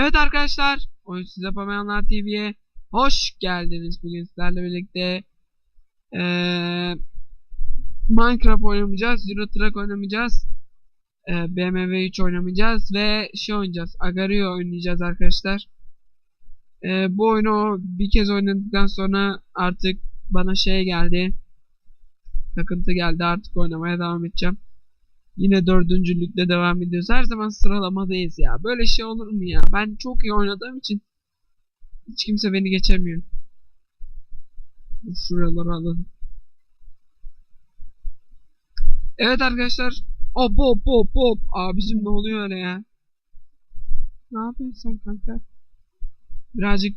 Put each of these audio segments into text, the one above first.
Evet arkadaşlar, Oyunsuz Yapamayanlar TV'ye hoş geldiniz. Bugün sizlerle birlikte eee, Minecraft oynamayacağız, Euro Truck oynamayacağız, eee, BMW 3 oynamayacağız ve şey oynayacağız, Agario oynayacağız arkadaşlar. Eee, bu oyunu bir kez oynadıktan sonra artık bana şey geldi, takıntı geldi artık oynamaya devam edeceğim. Yine dördüncülükte devam ediyoruz. Her zaman sıralamadayız ya. Böyle şey olur mu ya? Ben çok iyi oynadığım için hiç kimse beni geçemiyor. Şuraları alalım. Evet arkadaşlar. Hop hop hop hop. Abicim ne oluyor öyle ya? Ne yapıyorsun sen kanka? Birazcık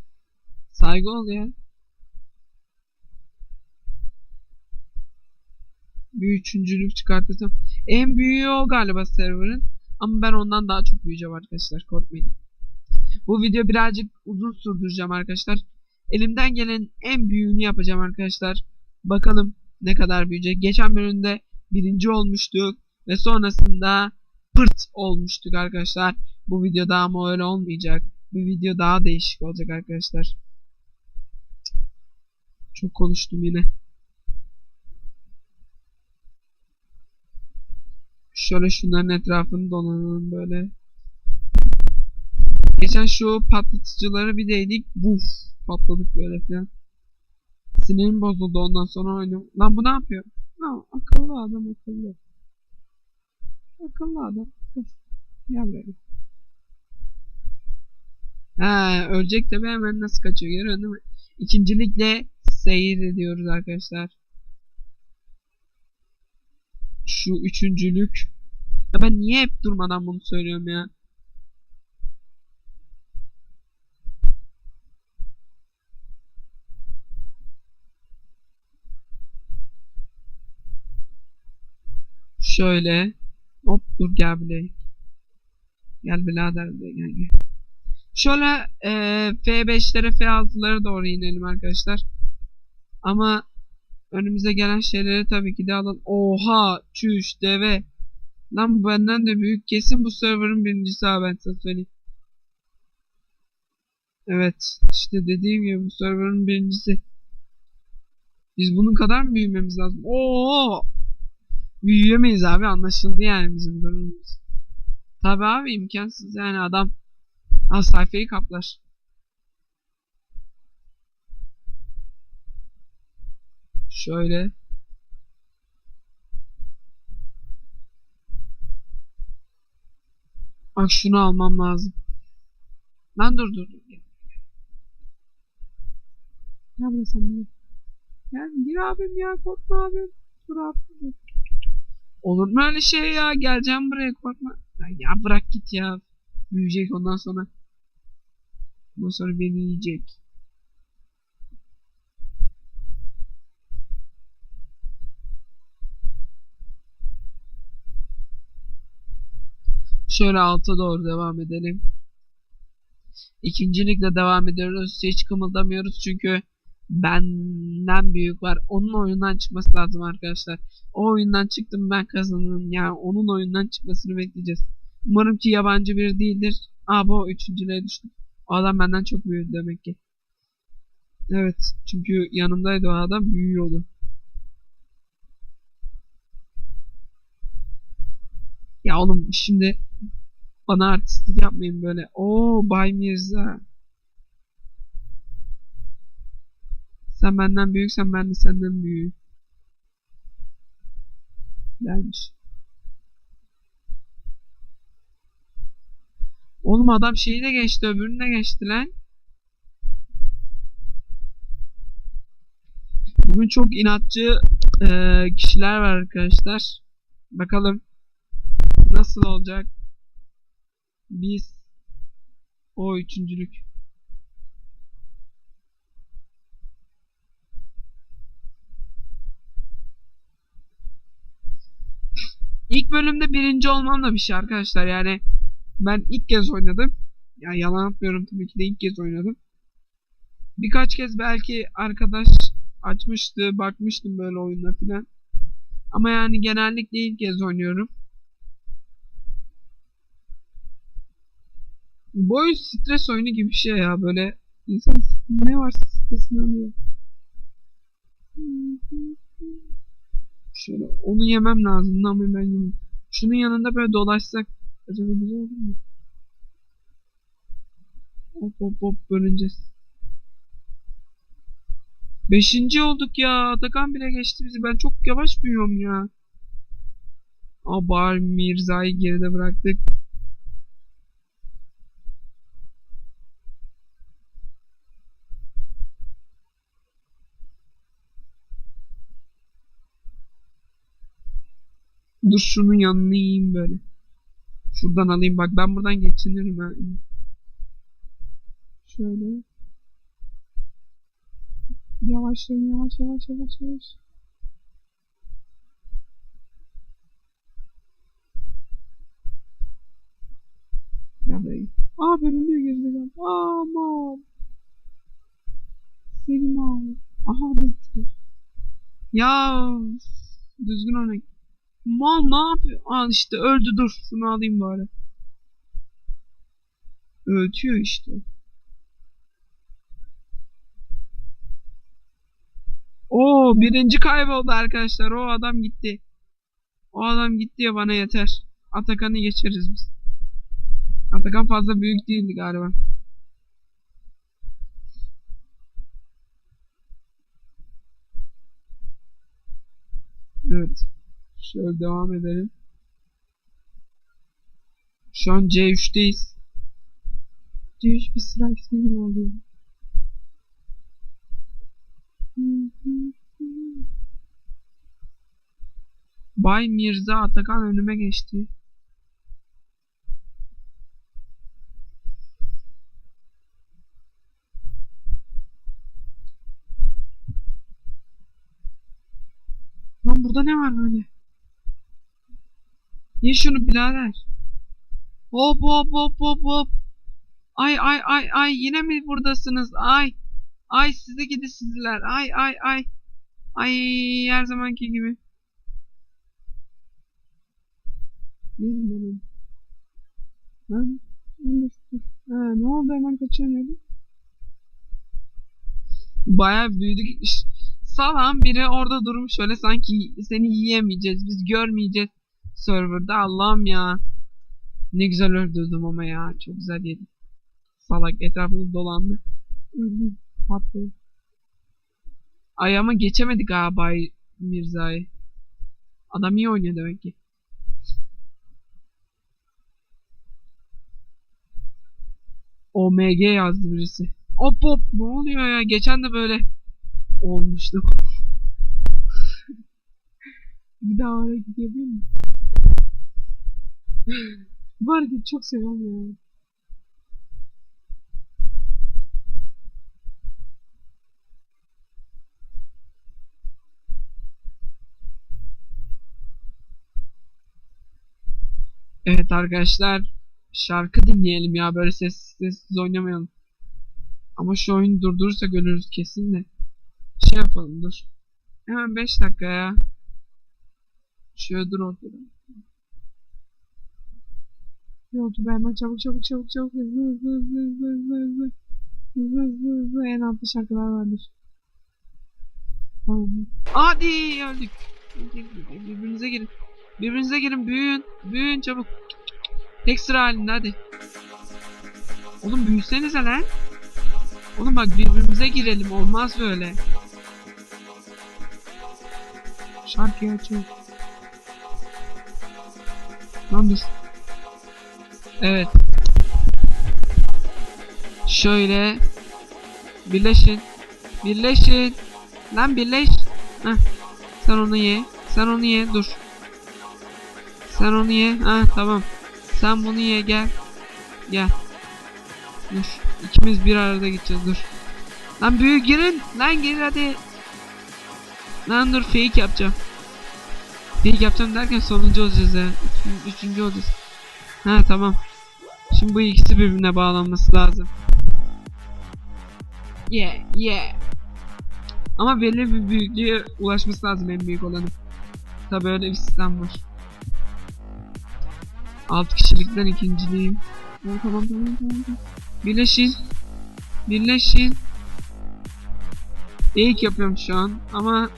saygı ol ya. Bir üçüncülük çıkartırsam. En büyüğü o galiba server'ın. Ama ben ondan daha çok büyüyeceğim arkadaşlar. Korkmayın. Bu video birazcık uzun sürdüreceğim arkadaşlar. Elimden gelen en büyüğünü yapacağım arkadaşlar. Bakalım ne kadar büyüyecek. Geçen bölümde birinci olmuştuk. Ve sonrasında pırt olmuştuk arkadaşlar. Bu videoda ama öyle olmayacak. Bu video daha değişik olacak arkadaşlar. Çok konuştum yine. Şöyle şunların etrafını dolanalım böyle. Geçen şu patlatıcıları bir değdik. Buf patladık böyle filan. Sinirim bozuldu ondan sonra oynuyorum. Lan bu ne yapıyor? Ha, akıllı adam akıllı. Akıllı adam. Gel böyle. Ha, ölecek tabi hemen nasıl kaçıyor görüyor değil mi? İkincilikle seyir ediyoruz arkadaşlar şu üçüncülük. Ya ben niye hep durmadan bunu söylüyorum ya? Şöyle. Hop dur gel bile. Gel birader bile gel gel. Şöyle e, F5'lere F6'lara doğru inelim arkadaşlar. Ama Önümüze gelen şeyleri tabii ki de alın. Oha! Çüş! Deve! Lan bu benden de büyük. Kesin bu server'ın birincisi ha ben sana söyleyeyim. Evet. işte dediğim gibi bu server'ın birincisi. Biz bunun kadar mı büyümemiz lazım? Oo! Büyüyemeyiz abi anlaşıldı yani bizim durumumuz. Tabi abi imkansız yani adam az sayfayı kaplar. Şöyle. Bak şunu almam lazım. Lan dur dur dur. Ya buraya sen de. Ya gir abim ya korkma abim. Dur abi. Dur. Olur mu öyle şey ya? Geleceğim buraya korkma. Ya bırak git ya. Büyüyecek ondan sonra. Ondan sonra beni yiyecek. Şöyle alta doğru devam edelim. İkincilikle devam ediyoruz. Hiç kımıldamıyoruz çünkü benden büyük var. Onun oyundan çıkması lazım arkadaşlar. O oyundan çıktım ben kazanırım. Yani onun oyundan çıkmasını bekleyeceğiz. Umarım ki yabancı biri değildir. Aa bu üçüncülüğe düştüm. O adam benden çok büyüdü demek ki. Evet çünkü yanımdaydı o adam büyüyordu. Ya oğlum şimdi bana artistlik yapmayın böyle. Oo Bay Mirza. Sen benden büyüksen ben de senden büyüğüm. Gelmiş. Oğlum adam şeyi de geçti öbürünü de geçti lan. Bugün çok inatçı e, kişiler var arkadaşlar. Bakalım nasıl olacak? Biz o üçüncülük. İlk bölümde birinci olmam da bir şey arkadaşlar yani ben ilk kez oynadım. Ya yalan atmıyorum tabii ki de ilk kez oynadım. Birkaç kez belki arkadaş açmıştı, bakmıştım böyle oyunda filan. Ama yani genellikle ilk kez oynuyorum. Bu oyun stres oyunu gibi bir şey ya böyle insan ne var stresini alıyor. Şöyle onu yemem lazım ama ben yemem. Şunun yanında böyle dolaşsak acaba güzel olur mu? Hop hop hop bölüneceğiz. Beşinci olduk ya. Atakan bile geçti bizi. Ben çok yavaş büyüyorum ya. Abar Mirza'yı geride bıraktık. Dur şunun yanına yiyeyim böyle. Şuradan alayım bak ben buradan geçinirim ha. Şöyle. Yavaşlayın yavaş yavaş yavaş yavaş. Ya bey. Aa bölünüyor gerizekalı. Aman. Selim abi. Aha dur. Ya düzgün örnek. Mal ne yapıyor? Al işte öldü dur. Şunu alayım bari. Öğütüyor işte. Oo birinci kayboldu arkadaşlar. O adam gitti. O adam gitti ya bana yeter. Atakan'ı geçeriz biz. Atakan fazla büyük değildi galiba. Evet. Şöyle devam edelim. Şu an C3'teyiz. C3 bir sıra ismi gibi oluyor. Bay Mirza Atakan önüme geçti. Lan burada ne var böyle? Ye şunu birader. Hop hop hop hop hop. Ay ay ay ay yine mi buradasınız? Ay. Ay size gidi sizler. Ay ay ay. Ay her zamanki gibi. Yerim ben dur. Ha, ne oldu hemen öyle? Bayağı büyüdük. Salam biri orada durmuş şöyle sanki seni yiyemeyeceğiz. Biz görmeyeceğiz serverda. Allah'ım ya. Ne güzel öldürdüm ama ya. Çok güzel yedim. Salak etrafını dolandı. Patladı. Ay ama geçemedik Bay Mirza'yı. Adam iyi oynuyor demek ki. OMG yazdı birisi. Hop hop ne oluyor ya? Geçen de böyle olmuştu. Bir daha oraya gidebilir miyim? Bu hareketi çok seviyorum ya. Evet arkadaşlar şarkı dinleyelim ya böyle sessiz sessiz oynamayalım. Ama şu oyunu durdurursak ölürüz kesin de. Şey yapalım dur. Hemen 5 dakika ya. Şöyle dur ortada. Yolcu be hemen çabuk çabuk çabuk çabuk hızlı hızlı hızlı hızlı hızlı hızlı hızlı hızlı hızlı en altta şarkılar vardır. Hadi öldük. Birbirinize girin. Birbirinize girin büyüyün. Büyüyün çabuk. Tek sıra halinde hadi. Oğlum büyüsenize lan. Oğlum bak birbirimize girelim olmaz böyle. Şarkıyı açıyor. Lan dur. Evet. Şöyle. Birleşin. Birleşin. Lan birleş. Heh. Sen onu ye. Sen onu ye. Dur. Sen onu ye. Ha tamam. Sen bunu ye gel. Gel. Dur. İkimiz bir arada gideceğiz dur. Lan büyük girin. Lan gir hadi. Lan dur fake yapacağım. Fake yapacağım derken sonuncu olacağız ya. Üç- Üçüncü olacağız. Ha tamam. Şimdi bu ikisi birbirine bağlanması lazım. Yeah yeah. Ama belli bir büyüklüğe ulaşması lazım en büyük olanı. Tabi öyle bir sistem var. 6 kişilikten ikinciliğim. Tamam tamam tamam. tamam. Birleşin. Birleşin. İlk yapıyorum şu an ama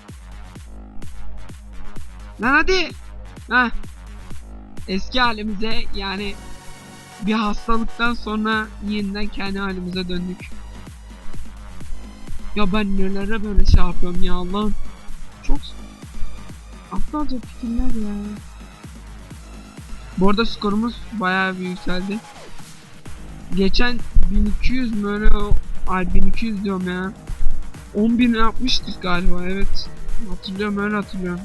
Lan hadi. Ha. Eski halimize yani bir hastalıktan sonra yeniden kendi halimize döndük. Ya ben nelere böyle şey yapıyorum ya Allah'ım. Çok aptalca fikirler ya. Bu arada skorumuz bayağı bir yükseldi. Geçen 1200 mü öyle o ay 1200 diyorum ya. 10.000 yapmıştık galiba evet. Hatırlıyorum öyle hatırlıyorum.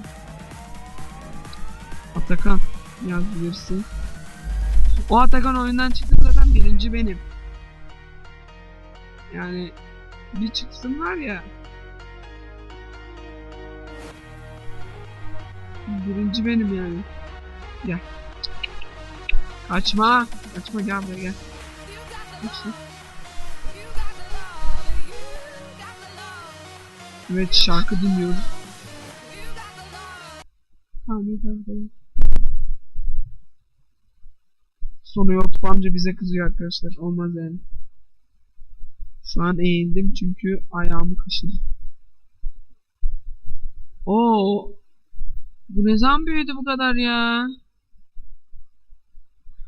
Atakan yazabilirsin. O Atakan oyundan çıktı zaten birinci benim. Yani bir çıksın var ya. Birinci benim yani. Gel. Kaçma. Kaçma gel buraya gel. Kaçma. Evet şarkı dinliyoruz. Ahmet abi. Sonu YouTube amca bize kızıyor arkadaşlar. Olmaz yani. Şu an eğildim çünkü ayağımı kaşıdım. Oo. Bu ne zaman büyüdü bu kadar ya?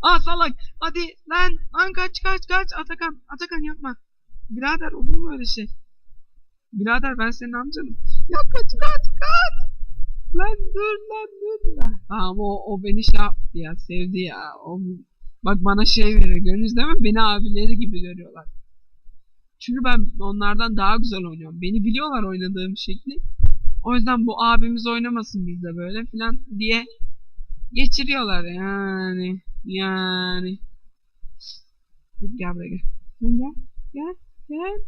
Aa salak. Hadi lan. Lan kaç kaç kaç. Atakan. Atakan yapma. Birader olur mu öyle şey? Birader ben senin amcanım. Ya kaç kaç kaç. Lan dur lan dur lan. Tamam o, o beni şey yaptı ya. Sevdi ya. O, bak bana şey veriyor. Görüyorsunuz değil mi? Beni abileri gibi görüyorlar. Çünkü ben onlardan daha güzel oynuyorum. Beni biliyorlar oynadığım şekli. O yüzden bu abimiz oynamasın bizde böyle filan diye geçiriyorlar yani. Yani. Gel buraya gel. Gel. Gel. Gel.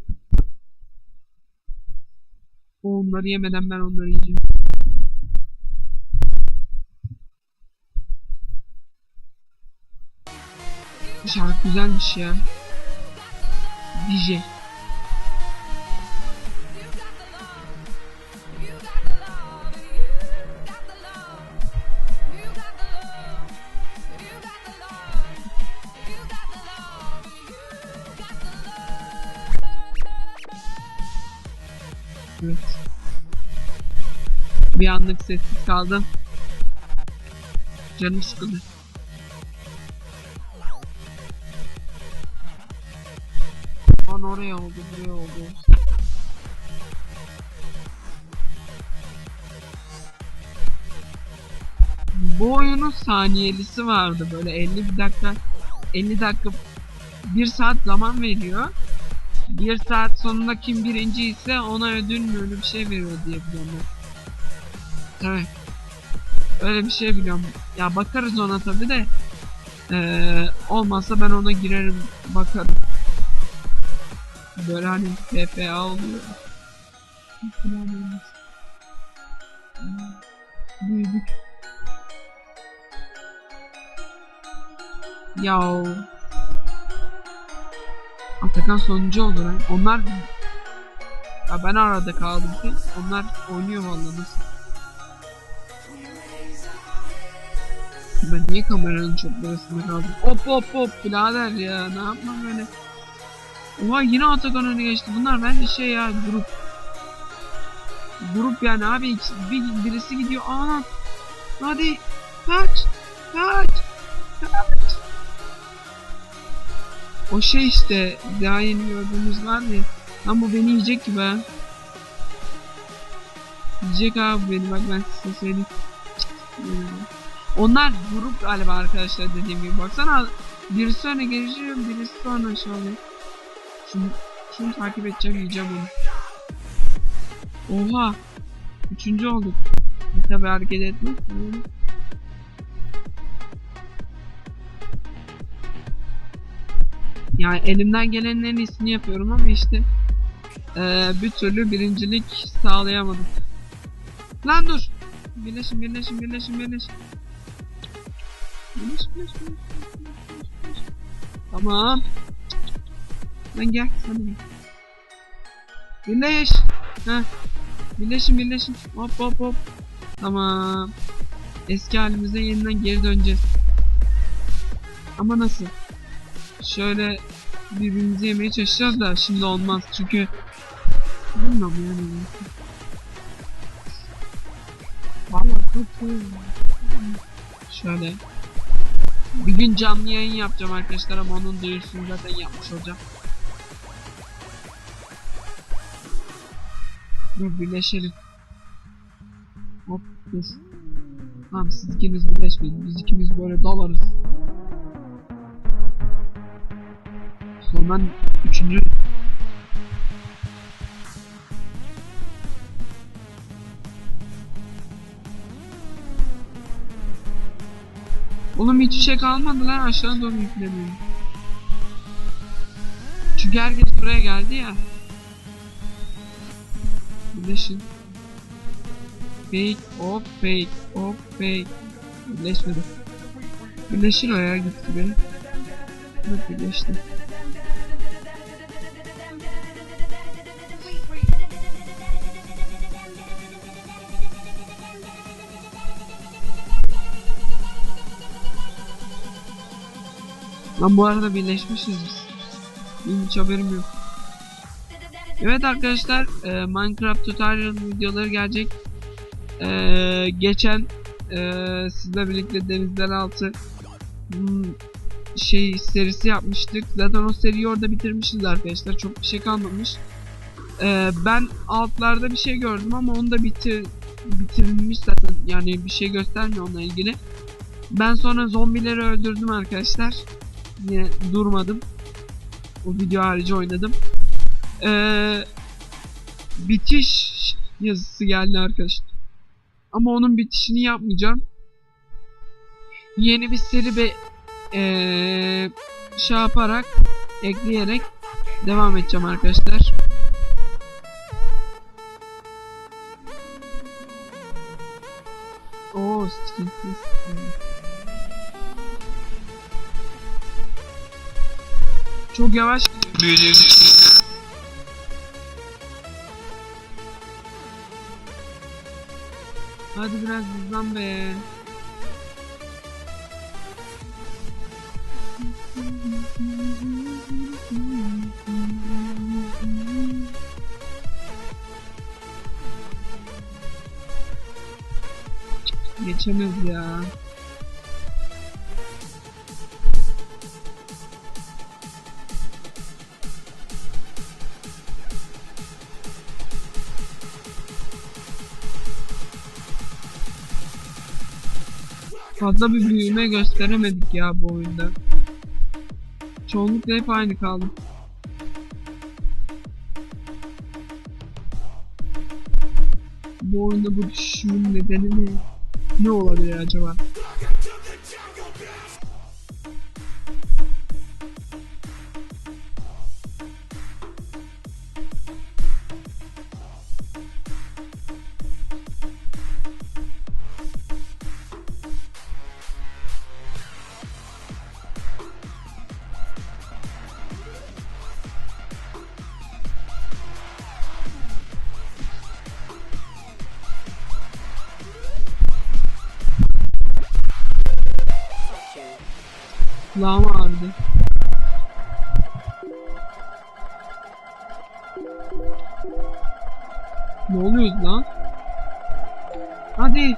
O onları yemeden ben onları yiyeceğim. Şarkı güzelmiş ya. DJ. Evet. Bir anlık sessiz kaldım. Canım sıkıldı. Lan oraya oldu, buraya oldu. Bu oyunun saniyelisi vardı böyle 50 dakika 50 dakika 1 saat zaman veriyor. 1 saat sonunda kim birinci ise ona ödül mü öyle bir şey veriyor diye biliyorum ben. Evet. Öyle bir şey biliyorum. Ya bakarız ona tabi de. Ee, olmazsa ben ona girerim bakarım. Böyle hani PPA oluyor. Büyüdük. Yav. Atakan sonuncu oldu lan. Onlar ya ben arada kaldım ki. Onlar oynuyor vallahi nasıl. Ben niye kameranın çok burasında kaldım? Hop hop hop birader ya ne yapmam öyle. Oha yine Atakan öne geçti. Bunlar bence şey ya grup. Grup yani abi bir, birisi gidiyor. Aa hadi kaç kaç kaç. O şey işte daha yeni gördüğümüz var ya. Lan bu beni yiyecek gibi ha. Yiyecek abi beni bak ben size söyleyeyim. Onlar grup galiba arkadaşlar dediğim gibi. Baksana birisi öne geçiyor birisi sonra aşağı. Şunu, şunu takip edeceğim yiyeceğim onu. Oha. Üçüncü olduk. E tabi hareket etmez. Yani elimden gelenin en iyisini yapıyorum ama işte ee, bir türlü birincilik sağlayamadım. Lan dur. Birleşin birleşin birleşin birleşin. Birleşin birleşin birleşin. birleşin. Tamam. Lan gel sen de gel. Birleş. Heh. Birleşin birleşin. Hop hop hop. Tamam. Eski halimize yeniden geri döneceğiz. Ama nasıl? şöyle birbirimizi yemeye çalışacağız da şimdi olmaz çünkü bilmiyorum yani. Vallahi çok Şöyle bir gün canlı yayın yapacağım arkadaşlar ama onun duyurusunu zaten yapmış olacağım. Dur birleşelim. Hop dur. Tamam siz ikiniz birleşmeyin. Biz ikimiz böyle dalarız. Sonra ben üçüncü Oğlum hiçbir şey kalmadı lan aşağı doğru yükleniyorum. Çünkü herkes buraya geldi ya. Birleşin. Fake, hop, fake, hop, fake. Birleşmedi. Birleşir o ya gitti gibi. Bak birleşti. Lan bu arada birleşmişiz biz. Benim hiç haberim yok. Evet arkadaşlar e, Minecraft tutorial videoları gelecek. E, geçen e, sizle birlikte denizler altı hmm, şey serisi yapmıştık. Zaten o seriyi orada bitirmişiz arkadaşlar. Çok bir şey kalmamış. E, ben altlarda bir şey gördüm ama onu da bitir bitirilmiş zaten. Yani bir şey göstermiyor onunla ilgili. Ben sonra zombileri öldürdüm arkadaşlar. Yine durmadım. O video harici oynadım. Ee, bitiş yazısı geldi arkadaşlar. Ama onun bitişini yapmayacağım. Yeni bir seri be ee, şey yaparak ekleyerek devam edeceğim arkadaşlar. Oo, skinsiz. Çok yavaş gidiyor Hadi biraz hızlan be. Geçemez ya. Fazla bir büyüme gösteremedik ya bu oyunda. Çoğunlukla hep aynı kaldı. Bu oyunda bu düşüşümün nedeni ne? Ne olabilir acaba? Kulağım ağrıdı. Ne oluyor lan? Hadi.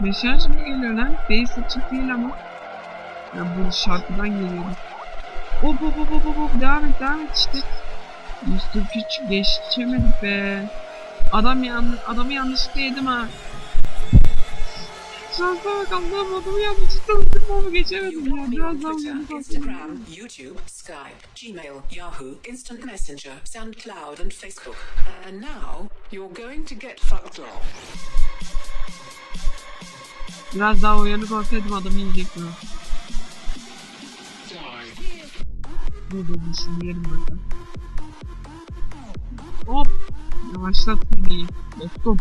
Mesaj mı geliyor lan? Face açık değil ama. Ya bu şarkıdan geliyordu. Hop hop hop hop hop devam et devam et işte. Mr. Peach geçemedik be. Adam yan adamı yanlışlıkla yedim ha. Şansa bak Allah'ım adamı yanlışlıkla öldürdüm ama geçemedim ya. Biraz. Instagram, YouTube, Skype, Gmail, Yahoo, Instant Messenger, SoundCloud, and Facebook. And now you're going to get fucked off. Biraz daha uyanık olsaydım adamı yiyecektim. Dur dur dur şunu yerim bakalım. Hop! Yavaşlat beni. Dostum.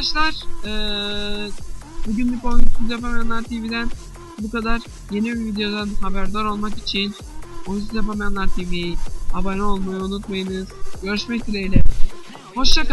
Arkadaşlar. eee bugünlük Oyunsuz Yapamayanlar TV'den bu kadar. Yeni bir videodan haberdar olmak için Oyunsuz Yapamayanlar TV'ye abone olmayı unutmayınız. Görüşmek dileğiyle. Hoşçakalın.